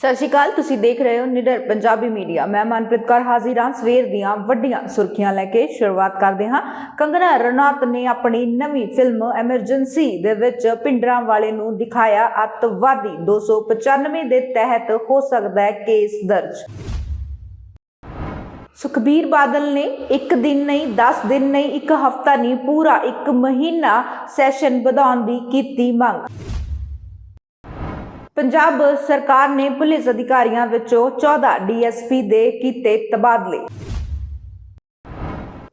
ਸਤਿ ਸ਼੍ਰੀ ਅਕਾਲ, ਤੁਸੀਂ ਦੇਖ ਰਹੇ ਹੋ ਨਿਡਰ ਪੰਜਾਬੀ ਮੀਡੀਆ। ਮੈਂ ਮਨਪ੍ਰੀਤ ਕੌਰ ਹਾਜ਼ਰ ਹਾਂ ਸਵੇਰ ਦੀਆਂ ਵੱਡੀਆਂ ਸੁਰਖੀਆਂ ਲੈ ਕੇ ਸ਼ੁਰੂਆਤ ਕਰਦੇ ਹਾਂ। ਕੰਗਨਾ ਰਣੌਤ ਨੇ ਆਪਣੀ ਨਵੀਂ ਫਿਲਮ ਐਮਰਜੈਂਸੀ ਦੇ ਵਿੱਚ ਪਿੰਡਰਾਂ ਵਾਲੇ ਨੂੰ ਦਿਖਾਇਆ ਅੱਤਵਾਦੀ। 295 ਦੇ ਤਹਿਤ ਹੋ ਸਕਦਾ ਹੈ ਕੇਸ ਦਰਜ। ਸੁਖਬੀਰ ਬਾਦਲ ਨੇ ਇੱਕ ਦਿਨ ਨਹੀਂ 10 ਦਿਨ ਨਹੀਂ, ਇੱਕ ਹਫਤਾ ਨਹੀਂ, ਪੂਰਾ ਇੱਕ ਮਹੀਨਾ ਸੈਸ਼ਨ ਵਧਾਉਣ ਦੀ ਕੀਤੀ ਮੰਗ। ਪੰਜਾਬ ਸਰਕਾਰ ਨੇ ਪੁਲਿਸ ਅਧਿਕਾਰੀਆਂ ਵਿੱਚੋਂ 14 ਡੀਐਸਪੀ ਦੇ ਕੀਤੇ ਤਬਾਦਲੇ।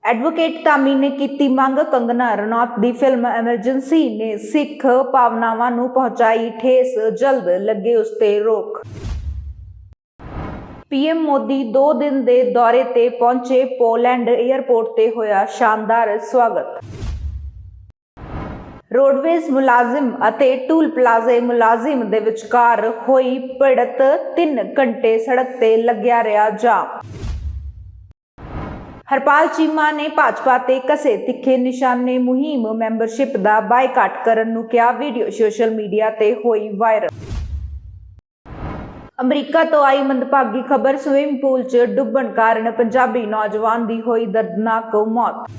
ਐਡਵੋਕੇਟ ਤਾਮੀ ਨੇ ਕੀਤੀ ਮੰਗ, ਕੰਗਨਾ ਰਣੌਤ ਦੀ ਫਿਲਮ ਐਮਰਜੈਂਸੀ ਨੇ ਸਿੱਖ ਭਾਵਨਾਵਾਂ ਨੂੰ ਪਹੁੰਚਾਈ ਠੇਸ, ਜਲਦ ਲੱਗੇ ਉਸ ਤੇ ਰੋਕ। ਪੀਐਮ ਮੋਦੀ 2 ਦਿਨ ਦੇ ਦੌਰੇ ਤੇ ਪਹੁੰਚੇ ਪੋਲੈਂਡ 에ਅਰਪੋਰਟ ਤੇ ਹੋਇਆ ਸ਼ਾਨਦਾਰ ਸਵਾਗਤ। ਰੋਡਵੇਜ਼ ਮੁਲਾਜ਼ਮ ਅਤੇ ਟੂਲ ਪਲਾਜ਼ੇ ਮੁਲਾਜ਼ਮ ਦੇ ਵਿਚਕਾਰ ਹੋਈ ਭਿੜਤ 3 ਘੰਟੇ ਸੜਕ ਤੇ ਲੱਗਿਆ ਰਿਹਾ ਜਾਮ। ਹਰਪਾਲ ਚੀਮਾ ਨੇ ਭਾਜਪਾ ਤੇ ਕਸੇ ਤਿੱਖੇ ਨਿਸ਼ਾਨੇ ਮੁਹਿੰਮ ਮੈਂਬਰਸ਼ਿਪ ਦਾ ਬਾਈਕਾਟ ਕਰਨ ਨੂੰ ਕਿਹਾ। ਵੀਡੀਓ ਸੋਸ਼ਲ ਮੀਡੀਆ ਤੇ ਹੋਈ ਵਾਇਰਲ। ਅਮਰੀਕਾ ਤੋਂ ਆਈ ਮੰਦਭਾਗੀ ਖਬਰ, ਸਵਿਮਿੰਗ ਪੂਲ 'ਚ ਡੁੱਬਣ ਕਾਰਨ ਪੰਜਾਬੀ ਨੌਜਵਾਨ ਦੀ ਹੋਈ ਦਰਦਨਾਕ ਮੌਤ।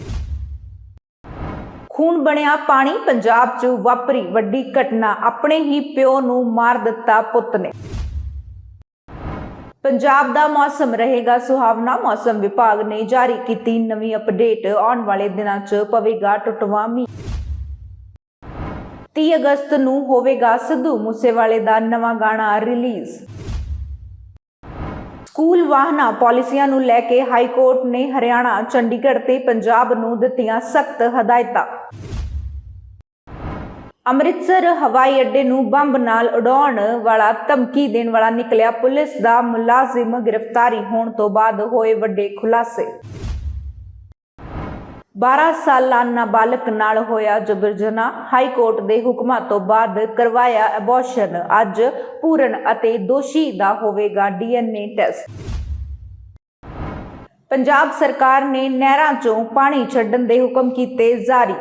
ਖੂਨ ਬਣਿਆ ਪਾਣੀ ਪੰਜਾਬ 'ਚ ਵਾਪਰੀ ਵੱਡੀ ਘਟਨਾ। ਆਪਣੇ ਹੀ ਪਿਓ ਨੂੰ ਮਾਰ ਦਿੱਤਾ ਪੁੱਤ ਨੇ। ਪੰਜਾਬ ਦਾ ਮੌਸਮ ਰਹੇਗਾ ਸੁਹਾਵਣਾ। ਮੌਸਮ ਵਿਭਾਗ ਨੇ ਜਾਰੀ ਕੀਤੀ ਨਵੀਂ ਅਪਡੇਟ। ਆਉਣ ਵਾਲੇ ਦਿਨਾਂ 'ਚ ਪਵੇਗਾ ਟੁੱਟਵਾਂ ਮੀਂਹ। 30 ਅਗਸਤ ਨੂੰ ਹੋਵੇਗਾ ਸਿੱਧੂ ਮੂਸੇਵਾਲੇ ਦਾ ਨਵਾਂ ਗਾਣਾ ਰਿਲੀਜ਼। ਸਕੂਲ ਵਾਹਨਾਂ ਪਾਲਿਸੀਆਂ ਨੂੰ ਲੈ ਕੇ ਹਾਈ ਕੋਰਟ ਨੇ ਹਰਿਆਣਾ, ਚੰਡੀਗੜ੍ਹ ਤੇ ਪੰਜਾਬ ਨੂੰ ਦਿੱਤੀਆਂ ਸਖਤ ਹਦਾਇਤਾਂ। ਅੰਮ੍ਰਿਤਸਰ ਹਵਾਈ ਅੱਡੇ ਨੂੰ ਬੰਬ ਨਾਲ ਉਡਾਉਣ ਵਾਲਾ ਧਮਕੀ ਦੇਣ ਵਾਲਾ ਨਿਕਲਿਆ ਪੁਲਿਸ ਦਾ ਮੁਲਾਜ਼ਮ ਗ੍ਰਿਫਤਾਰੀ ਹੋਣ ਤੋਂ ਬਾਅਦ ਹੋਏ ਵੱਡੇ ਖੁਲਾਸੇ। 12 ਸਾਲਾ ਨਾਬਾਲਗ ਨਾਲ ਹੋਇਆ ਜਬਰ ਜਨਾਹ ਹਾਈ ਕੋਰਟ ਦੇ ਹੁਕਮਾਂ ਤੋਂ ਬਾਅਦ ਕਰਵਾਇਆ ਐਬੋਰਸ਼ਨ ਅੱਜ ਪੂਰਨ ਅਤੇ ਦੋਸ਼ੀ ਦਾ ਹੋਵੇਗਾ ਡੀਐਨਏ ਟੈਸਟ ਪੰਜਾਬ ਸਰਕਾਰ ਨੇ ਨਹਿਰਾਂ 'ਚੋਂ ਪਾਣੀ ਛੱਡਣ ਦੇ ਹੁਕਮ ਕੀਤੇ ਜਾਰੀ।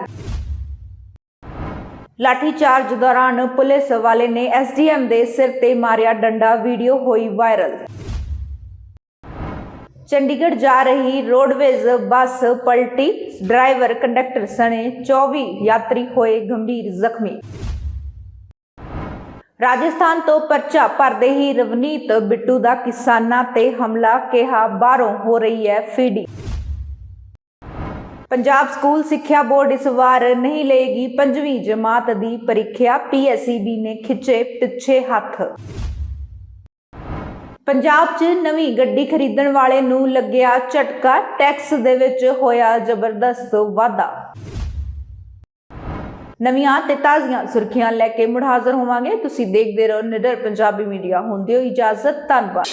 ਲਾਠੀਚਾਰਜ ਦੌਰਾਨ ਪੁਲਿਸ ਵਾਲੇ ਨੇ ਐਸਡੀਐਮ ਦੇ ਸਿਰ ਤੇ ਮਾਰਿਆ ਡੰਡਾ, ਵੀਡੀਓ ਹੋਈ ਵਾਇਰਲ। ਚੰਡੀਗੜ੍ਹ ਜਾ ਰਹੀ ਰੋਡਵੇਜ਼ ਬੱਸ ਪਲਟੀ, ਡਰਾਈਵਰ, ਕੰਡਕਟਰ ਸਣੇ 24 ਯਾਤਰੀ ਹੋਏ ਗੰਭੀਰ ਜ਼ਖਮੀ। ਰਾਜਸਥਾਨ ਤੋਂ ਪਰਚਾ ਭਰਦੇ ਹੀ ਰਵਨੀਤ ਬਿੱਟੂ ਦਾ ਕਿਸਾਨਾਂ ਤੇ ਹਮਲਾ ਕਿਹਾ ਬਾਹਰੋਂ ਹੋ ਰਹੀ ਹੈ ਫੀਡੀ। ਪੰਜਾਬ ਸਕੂਲ ਸਿੱਖਿਆ ਬੋਰਡ ਇਸ ਵਾਰ ਨਹੀਂ ਲਏਗੀ ਪੰਜਵੀਂ ਜਮਾਤ ਦੀ ਪ੍ਰੀਖਿਆ ਪੀਐਸਈਬੀ ਨੇ ਖਿੱਚੇ ਪਿੱਛੇ ਹੱਥ। ਪੰਜਾਬ 'ਚ ਨਵੀਂ ਗੱਡੀ ਖਰੀਦਣ ਵਾਲੇ ਨੂੰ ਲੱਗਿਆ ਝਟਕਾ, ਟੈਕਸ ਦੇ ਵਿੱਚ ਹੋਇਆ ਜ਼ਬਰਦਸਤ ਵਾਧਾ। ਨਵੀਆਂ ਤੇ ਤਾਜ਼ੀਆਂ ਸੁਰਖੀਆਂ ਲੈ ਕੇ ਮੁੜ ਹਾਜ਼ਰ ਹੋਵਾਂਗੇ। ਤੁਸੀਂ ਦੇਖਦੇ ਰਹੋ ਨਿਡਰ ਪੰਜਾਬੀ ਮੀਡੀਆ। ਹੁੰਦੇ ਹੋ ਇਜਾਜ਼ਤ, ਧੰਨਵਾਦ।